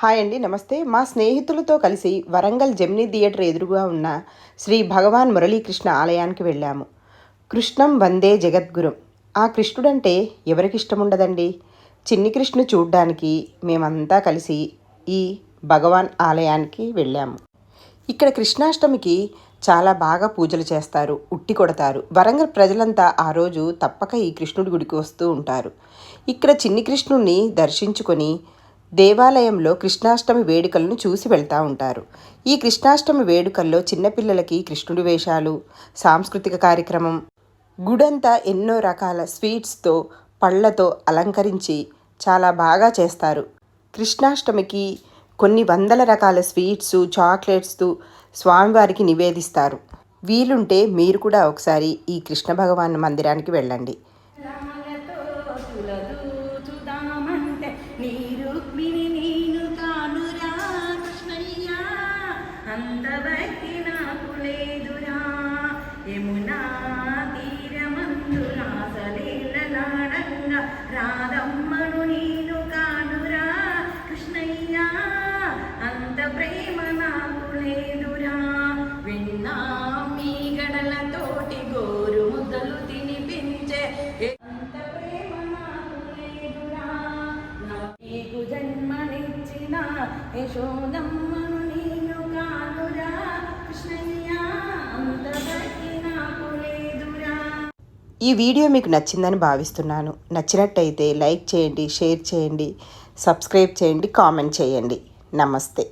Hi అండి నమస్తే. మా స్నేహితులతో కలిసి వరంగల్ జెమినీ థియేటర్ ఎదురుగా ఉన్న శ్రీ భగవాన్ మురళీకృష్ణ ఆలయానికి వెళ్ళాము. కృష్ణం వందే జగద్గురం. ఆ కృష్ణుడంటే ఎవరికి ఇష్టం ఉండదండి చిన్ని కృష్ణ చూడ్డానికి మేమంతా కలిసి ఈ భగవాన్ ఆలయానికి వెళ్ళాము. ఇక్కడ కృష్ణాష్టమికి చాలా బాగా పూజలు చేస్తారు ఉట్టి కొడతారు. వరంగల్ ప్రజలంతా ఆ రోజు తప్పక ఈ కృష్ణుడి గుడికి వస్తూ ఉంటారు. ఇక్కడ చిన్ని కృష్ణుడిని దర్శించుకొని దేవాలయంలో కృష్ణాష్టమి వేడుకలను చూసి వెళ్తూ ఉంటారు. ఈ కృష్ణాష్టమి వేడుకల్లో చిన్నపిల్లలకి కృష్ణుడి వేషాలు సాంస్కృతిక కార్యక్రమం గుడంతా ఎన్నో రకాల స్వీట్స్తో పళ్ళతో అలంకరించి చాలా బాగా చేస్తారు. కృష్ణాష్టమికి కొన్ని వందల రకాల స్వీట్స్ చాక్లెట్స్ స్వామివారికి నివేదిస్తారు. వీలుంటే మీరు కూడా ఒకసారి ఈ కృష్ణ భగవాన్ మందిరానికి వెళ్ళండి. శక్తి నాకు లేదురా యమునా తీరమందులాసలేలలాడంగా రాధమ్మను నేను కానురా. కృష్ణయ్యా అంత ప్రేమ నాకు లేదురా. విన్నా మీ గడలతోటి గోరు ముద్దలు తినిపించే. అంత ప్రేమ నాకు లేదురా. నీకు జన్మనిచ్చిన యశోదమ్మను నేను కానురా. ఈ వీడియో మీకు నచ్చిందని భావిస్తున్నాను. నచ్చినట్టయితే లైక్ చేయండి షేర్ చేయండి సబ్స్క్రైబ్ చేయండి కామెంట్ చేయండి. నమస్తే.